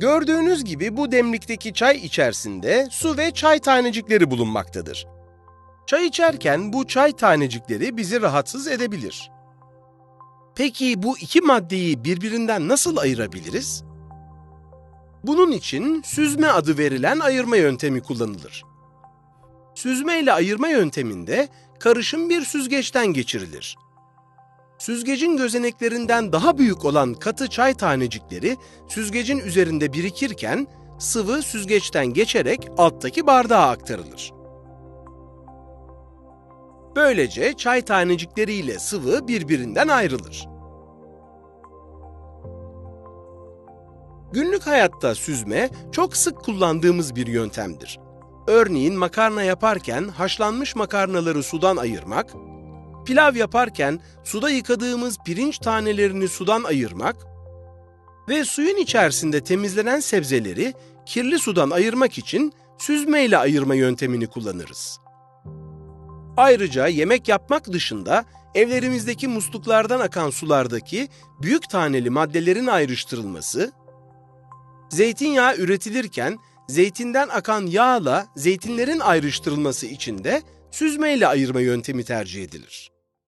Gördüğünüz gibi bu demlikteki çay içerisinde su ve çay tanecikleri bulunmaktadır. Çay içerken bu çay tanecikleri bizi rahatsız edebilir. Peki bu iki maddeyi birbirinden nasıl ayırabiliriz? Bunun için süzme adı verilen ayırma yöntemi kullanılır. Süzme ile ayırma yönteminde karışım bir süzgeçten geçirilir. Süzgecin gözeneklerinden daha büyük olan katı çay tanecikleri süzgecin üzerinde birikirken sıvı süzgeçten geçerek alttaki bardağa aktarılır. Böylece çay tanecikleri ile sıvı birbirinden ayrılır. Günlük hayatta süzme çok sık kullandığımız bir yöntemdir. Örneğin makarna yaparken haşlanmış makarnaları sudan ayırmak, pilav yaparken suda yıkadığımız pirinç tanelerini sudan ayırmak ve suyun içerisinde temizlenen sebzeleri kirli sudan ayırmak için süzme ile ayırma yöntemini kullanırız. Ayrıca yemek yapmak dışında evlerimizdeki musluklardan akan sulardaki büyük taneli maddelerin ayrıştırılması, zeytinyağı üretilirken zeytinden akan yağla zeytinlerin ayrıştırılması için de süzme ile ayırma yöntemi tercih edilir.